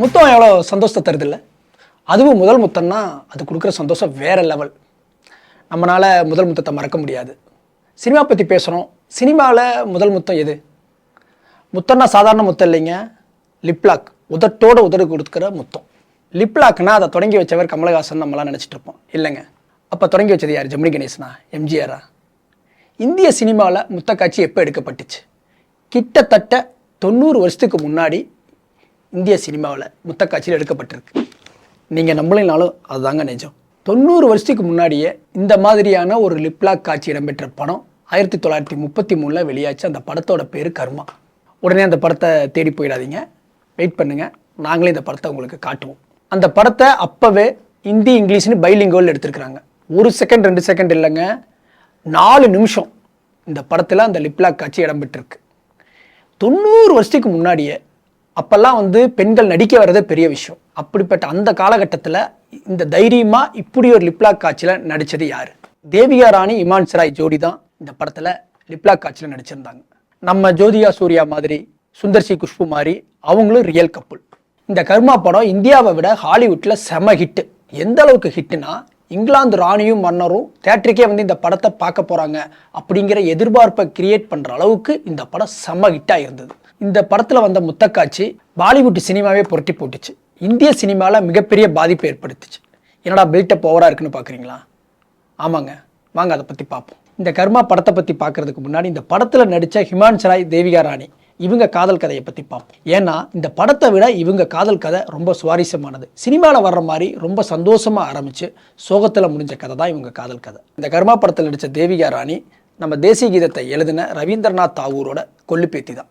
முத்தம் எவ்வளோ சந்தோஷத்தை தருதில்ல? அதுவும் முதல் முத்தம்னா அது கொடுக்குற சந்தோஷம் வேறு லெவல் நம்மளால் முதல் முத்தத்தை மறக்க முடியாது. சினிமா பற்றி பேசுகிறோம் சினிமாவில் முதல் முத்தம் எது? முத்தம்னா சாதாரண முத்தம் இல்லைங்க. லிப்லாக் உதட்டோட உதடு கொடுக்குற முத்தம். லிப்லாக்னா அதை தொடங்கி வச்சவர் கமலஹாசன் நம்மளாம் நினச்சிட்டு இருப்போம். இல்லைங்க. அப்போ தொடங்கி வச்சது யார்? ஜெமினி கணேசனா? எம்ஜிஆரா? இந்திய சினிமாவில் முத்த காட்சி எப்போ எடுக்கப்பட்டுச்சு? கிட்டத்தட்ட தொண்ணூறு வருஷத்துக்கு முன்னாடி இந்திய சினிமாவில் முத்த காட்சியில் எடுக்கப்பட்டிருக்கு. நீங்கள் நம்பலைனாலும் அதுதாங்க நிஜம். தொண்ணூறு வருஷத்துக்கு முன்னாடியே இந்த மாதிரியான ஒரு லிப்லாக் காட்சி இடம்பெற்ற படம் ஆயிரத்தி தொள்ளாயிரத்தி முப்பத்தி மூணில் வெளியாச்சு. அந்த படத்தோட பேர் கர்மா. உடனே அந்த படத்தை தேடி போயிடாதீங்க. வெயிட் பண்ணுங்கள் நாங்களே இந்த படத்தை உங்களுக்கு காட்டுவோம். அந்த படத்தை அப்போவே ஹிந்தி இங்கிலீஷ்னு பைலிங்கோல் எடுத்திருக்கிறாங்க. ஒரு செகண்ட் ரெண்டு செகண்ட் இல்லைங்க. நாலு நிமிஷம் இந்த படத்தில் அந்த லிப்லாக் காட்சி இடம்பெற்றிருக்கு. தொண்ணூறு வருஷத்துக்கு முன்னாடியே அப்போல்லாம் வந்து பெண்கள் நடிக்க வர்றதே பெரிய விஷயம். அப்படிப்பட்ட அந்த காலகட்டத்தில் இந்த தைரியமாக இப்படி ஒரு லிப்லாக் காட்சியில் நடித்தது யார்? தேவிகா ராணி இமான் சராய் ஜோடி தான் இந்த படத்தில் லிப்லாக் காட்சியில் நடிச்சிருந்தாங்க. நம்ம ஜோதிகா சூர்யா மாதிரி சுந்தர்சி குஷ்பு மாதிரி அவங்களும் ரியல் கப்புள் இந்த கர்மா படம் இந்தியாவை விட ஹாலிவுட்டில் செம ஹிட்டு எந்த அளவுக்கு ஹிட்டுனா இங்கிலாந்து ராணியும் மன்னரும் தேட்டருக்கே வந்து இந்த படத்தை பார்க்க போகிறாங்க அப்படிங்கிற எதிர்பார்ப்பை கிரியேட் பண்ணுற அளவுக்கு இந்த படம் செம ஹிட்டாக இருந்தது. இந்த படத்தில் வந்த முத்தக்காட்சி பாலிவுட் சினிமாவே புரட்டி போட்டுச்சு. இந்திய சினிமாவில் மிகப்பெரிய பாதிப்பு ஏற்படுத்துச்சு. என்னடா பில்டப் ஓவராக இருக்குன்னு பார்க்குறீங்களா ஆமாங்க. வாங்க அதை பற்றி பார்ப்போம். இந்த கர்மா படத்தை பற்றி பார்க்கறதுக்கு முன்னாடி இந்த படத்தில் நடித்த ஹிமான் சராய் தேவிகா ராணி இவங்க காதல் கதையை பற்றி பார்ப்போம். ஏன்னா இந்த படத்தை விட இவங்க காதல் கதை ரொம்ப சுவாரஸ்யமானது. சினிமாவில் வர்ற மாதிரி ரொம்ப சந்தோஷமாக ஆரம்பித்து சோகத்தில் முடிஞ்ச கதை தான் இவங்க காதல் கதை. இந்த கர்மா படத்தில் நடித்த தேவிகா ராணி நம்ம தேசிய கீதத்தை எழுதின ரவீந்திரநாத் தாகூரோட கொல்லுப்பேத்தி தான்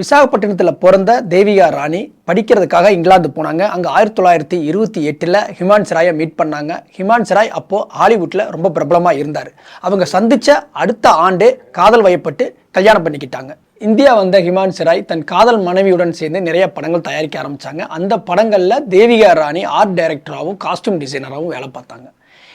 விசாகப்பட்டினத்தில் பிறந்த தேவிகா ராணி படிக்கிறதுக்காக இங்கிலாந்து போனாங்க. அங்கே ஆயிரத்தி தொள்ளாயிரத்தி இருபத்தி எட்டில் ஹிமான் சராயை மீட் பண்ணாங்க. ஹிமான் சராய் அப்போது ஹாலிவுட்டில் ரொம்ப பிரபலமாக இருந்தார். அவங்க சந்தித்த அடுத்த ஆண்டே காதல் வயப்பட்டு கல்யாணம் பண்ணிக்கிட்டாங்க. இந்தியா வந்த ஹிமான் சிராய் தன் காதல் மனைவியுடன் சேர்ந்து நிறைய படங்கள் தயாரிக்க ஆரம்பித்தாங்க அந்த படங்களில் தேவிகா ராணி ஆர்ட் டைரக்டராகவும் காஸ்டியூம் டிசைனராகவும் வேலை பார்த்தாங்க.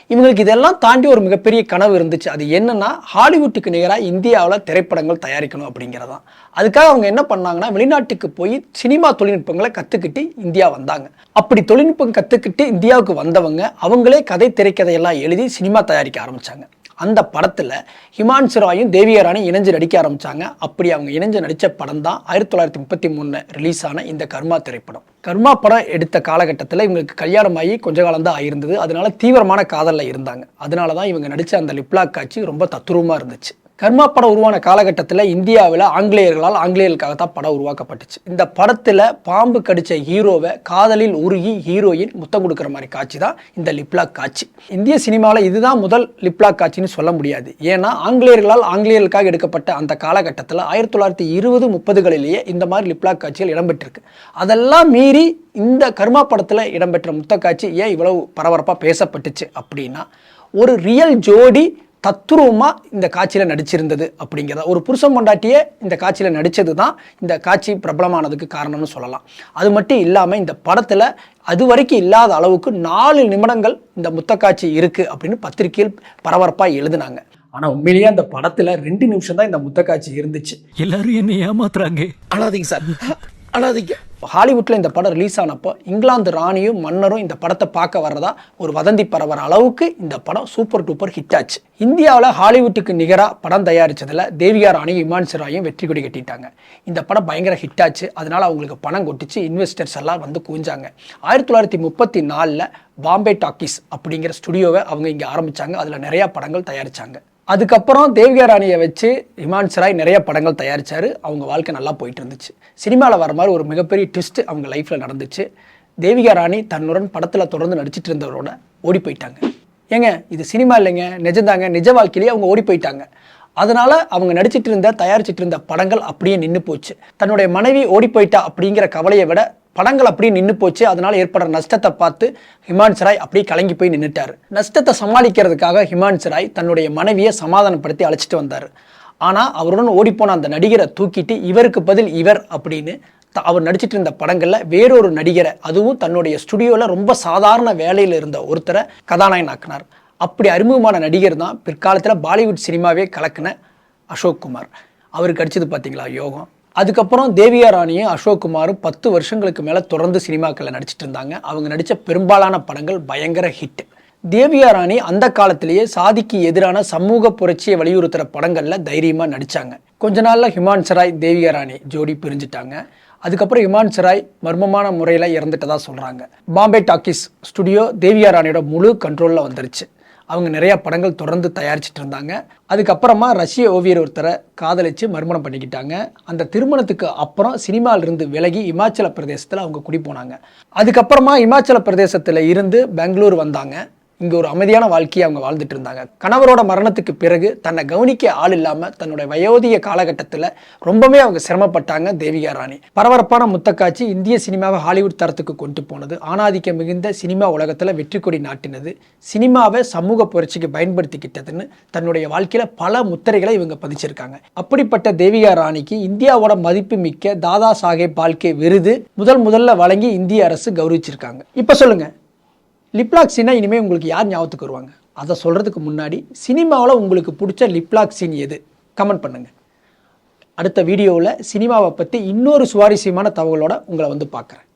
இவங்களுக்கு இதெல்லாம் தாண்டி ஒரு மிகப்பெரிய கனவு இருந்துச்சு. அது என்னன்னா ஹாலிவுட்டுக்கு நிகராக இந்தியாவில் திரைப்படங்கள் தயாரிக்கணும் அப்படிங்கிறதான். அதுக்காக அவங்க என்ன பண்ணாங்கன்னா வெளிநாட்டுக்கு போய் சினிமா தொழில்நுட்பங்களை கற்றுக்கிட்டு இந்தியா வந்தாங்க. அப்படி தொழில்நுட்பம் கற்றுக்கிட்டு இந்தியாவுக்கு வந்தவங்க அவங்களே கதை திரைக்கதையெல்லாம் எழுதி சினிமா தயாரிக்க ஆரம்பித்தாங்க அந்த படத்தில் ஹிமான்சு ராயும் தேவியா ராணி இணைஞ்சு நடிக்க ஆரம்பித்தாங்க அப்படி அவங்க இணைஞ்சு நடித்த படம் தான் ஆயிரத்தி தொள்ளாயிரத்தி முப்பத்தி மூணில் ரிலீஸ் ஆன இந்த கர்மா திரைப்படம். கர்மா படம் எடுத்த காலகட்டத்தில் இவங்களுக்கு கல்யாணம் ஆகி கொஞ்ச காலம் தான் ஆயிருந்தது. அதனால தீவிரமான காதலில் இருந்தாங்க. அதனால தான் இவங்க நடித்த அந்த லிப்லாக் காட்சி ரொம்ப தத்துரூபமாக இருந்துச்சு. கர்மா படம் உருவான காலகட்டத்தில் இந்தியாவில் ஆங்கிலேயர்களால் ஆங்கிலேயர்களுக்காக தான் படம் உருவாக்கப்பட்டுச்சு. இந்த படத்தில் பாம்பு கடித்த ஹீரோவை காதலில் உருகி ஹீரோயின் முத்தம் கொடுக்குற மாதிரி காட்சி தான் இந்த லிப்லாக் காட்சி. இந்திய சினிமாவில் இதுதான் முதல் லிப்லாக் காட்சின்னு சொல்ல முடியாது. ஏன்னா ஆங்கிலேயர்களால் ஆங்கிலேயர்களுக்காக எடுக்கப்பட்ட அந்த காலகட்டத்தில் ஆயிரத்தி தொள்ளாயிரத்தி இருபது முப்பதுகளிலேயே இந்த மாதிரி லிப்லாக் காட்சிகள் இடம்பெற்றிருக்கு. அதெல்லாம் மீறி இந்த கர்மா படத்தில் இடம்பெற்ற முத்த காட்சி ஏன் இவ்வளவு பரபரப்பாக பேசப்பட்டுச்சு அப்படின்னா ஒரு ரியல் ஜோடி தத்துருவமாக இந்த காட்சியில் நடிச்சிருந்தது அப்படிங்கிறத ஒரு புருஷன் பொண்டாட்டியே இந்த காட்சியில் நடித்தது தான் இந்த காட்சி பிரபலமானதுக்கு காரணம்னு சொல்லலாம். அது மட்டும் இல்லாமல் இந்த படத்தில் அது வரைக்கும் இல்லாத அளவுக்கு நாலு நிமிடங்கள் இந்த முத்தக்காட்சி இருக்குது அப்படின்னு பத்திரிகையில் பரபரப்பாக எழுதுனாங்க. ஆனால் உண்மையிலேயே அந்த படத்தில் ரெண்டு நிமிஷம் தான் இந்த முத்தக்காட்சி இருந்துச்சு. எல்லாரும் என்ன ஏமாத்துறாங்க. அழாதீங்க சார். அழாதீங்க ஹாலிவுட்டில் இந்த படம் ரிலீஸ் ஆனப்போ இங்கிலாந்து ராணியும் மன்னரும் இந்த படத்தை பார்க்க வர்றதா ஒரு வதந்தி பரவற அளவுக்கு இந்த படம் சூப்பர் டூப்பர் ஹிட் ஆச்சு. இந்தியாவில் ஹாலிவுட்டுக்கு நிகராக படம் தயாரித்ததில் தேவியா ராணியும் இமான் சிராயும் வெற்றி கொடி கட்டிட்டாங்க. இந்த படம் பயங்கர ஹிட் ஆச்சு. அதனால் அவங்களுக்கு பணம் கொட்டிச்சு. இன்வெஸ்டர்ஸ் எல்லாம் வந்து குவிஞ்சாங்க. ஆயிரத்தி தொள்ளாயிரத்தி முப்பத்தி நாலில் பாம்பே டாக்கீஸ் அப்படிங்கிற ஸ்டுடியோவை அவங்க இங்கே ஆரம்பித்தாங்க அதில் நிறையா படங்கள் தயாரித்தாங்க அதுக்கப்புறம் தேவிகா ராணியை வச்சு ஹிமான்ஸ் ராய் நிறைய படங்கள் தயாரித்தார் அவங்க வாழ்க்கை நல்லா போயிட்டு இருந்துச்சு. சினிமாவில் வர மாதிரி ஒரு மிகப்பெரிய ட்விஸ்ட் அவங்க லைஃப்பில் நடந்துச்சு. தேவிகா ராணி தன்னுடன் படத்தில் தொடர்ந்து நடிச்சிட்டு இருந்தவரோட ஓடி போயிட்டாங்க. ஏங்க இது சினிமா இல்லைங்க. நிஜந்தாங்க. நிஜ வாழ்க்கையிலேயே அவங்க ஓடி போயிட்டாங்க. அதனால அவங்க நடிச்சிட்டு இருந்த தயாரிச்சிட்டு இருந்த படங்கள் அப்படியே நின்று போச்சு. தன்னுடைய மனைவி ஓடி போயிட்டா அப்படிங்கிற கவலையை விட படங்கள் அப்படியே நின்று போச்சு. அதனால ஏற்படுற நஷ்டத்தை பார்த்து ஹிமான் சராய் அப்படியே கலங்கி போய் நின்றுட்டார் நஷ்டத்தை சமாளிக்கிறதுக்காக ஹிமான் சராய் தன்னுடைய மனைவியை சமாதானப்படுத்தி அழைச்சிட்டு வந்தார். ஆனால் அவருடன் ஓடிப்போன அந்த நடிகரை தூக்கிட்டு இவருக்கு பதில் இவர் அப்படின்னு த- அவர் நடிச்சிட்டு இருந்த படங்களில் வேறொரு நடிகரை அதுவும் தன்னுடைய ஸ்டுடியோவில் ரொம்ப சாதாரண வேலையில் இருந்த ஒருத்தரை கதாநாயகன் ஆக்கினார் அப்படி அறிமுகமான நடிகர் தான் பிற்காலத்தில் பாலிவுட் சினிமாவே கலக்கின அசோக் குமார். அவருக்கு அடித்தது பார்த்தீங்களா யோகம். அதுக்கப்புறம் தேவியா ராணியும் அசோக் குமாரும் பத்து வருஷங்களுக்கு மேலே தொடர்ந்து சினிமாக்களில் நடிச்சிட்டு இருந்தாங்க. அவங்க நடித்த பெரும்பாலான படங்கள் பயங்கர ஹிட் தேவியா ராணி அந்த காலத்திலேயே சாதிக்கு எதிரான சமூக புரட்சியை வலியுறுத்துகிற படங்களில் தைரியமாக நடித்தாங்க கொஞ்ச நாளில் ஹிமான் சராய் தேவியா ராணி ஜோடி பிரிஞ்சுட்டாங்க. அதுக்கப்புறம் ஹிமான் சராய் மர்மமான முறையில் இறந்துட்டதாக சொல்கிறாங்க பாம்பே டாக்கீஸ் ஸ்டுடியோ தேவியா ராணியோட முழு கண்ட்ரோலில் வந்துருச்சு. அவங்க நிறைய படங்கள் தொடர்ந்து தயாரிச்சிட்டு இருந்தாங்க. அதுக்கப்புறமா ரஷ்ய ஓவியர் ஒருத்தரை காதலிச்சு மறுமணம் பண்ணிக்கிட்டாங்க. அந்த திருமணத்துக்கு அப்புறம் சினிமாவிலிருந்து விலகி இமாச்சல பிரதேசத்தில் அவங்க குடி போனாங்க அதுக்கப்புறமா இமாச்சல பிரதேசத்தில் இருந்து பெங்களூர் வந்தாங்க. இங்கே ஒரு அமைதியான வாழ்க்கையை அவங்க வாழ்ந்துட்டு இருந்தாங்க. கணவரோட மரணத்துக்கு பிறகு தன்னை கவனிக்க ஆள் இல்லாமல் தன்னுடைய வயோதிக காலகட்டத்தில் ரொம்பவே அவங்க சிரமப்பட்டாங்க தேவிகா ராணி. பரபரப்பான முத்தக்காட்சி இந்திய சினிமாவை ஹாலிவுட் தரத்துக்கு கொண்டு போனது. ஆணாதிக்கம் மிகுந்த சினிமா உலகத்தில் வெற்றி கொடி நாட்டினது. சினிமாவை சமூக புரட்சிக்கு பயன்படுத்திக்கிட்டதுன்னு தன்னுடைய வாழ்க்கையில் பல முத்திரைகளை இவங்க பதிச்சிருக்காங்க. அப்படிப்பட்ட தேவிகா ராணிக்கு இந்தியாவோட மதிப்பு மிக்க தாதா சாஹேப் பால்கே விருது முதல் முதல்ல வழங்கி இந்திய அரசு கௌரவிச்சிருக்காங்க. இப்போ சொல்லுங்கள் லிப்லாக் சீனா இனிமேல் உங்களுக்கு யார் ஞாபகத்துக்கு வருவாங்க? அதை சொல்கிறதுக்கு முன்னாடி சினிமாவில் உங்களுக்கு பிடிச்ச லிப்லாக் சீன் எது? கமெண்ட் பண்ணுங்கள் அடுத்த வீடியோவில் சினிமாவை பற்றி இன்னொரு சுவாரஸ்யமான தகவலோடு உங்களை வந்து பார்க்குறேன்.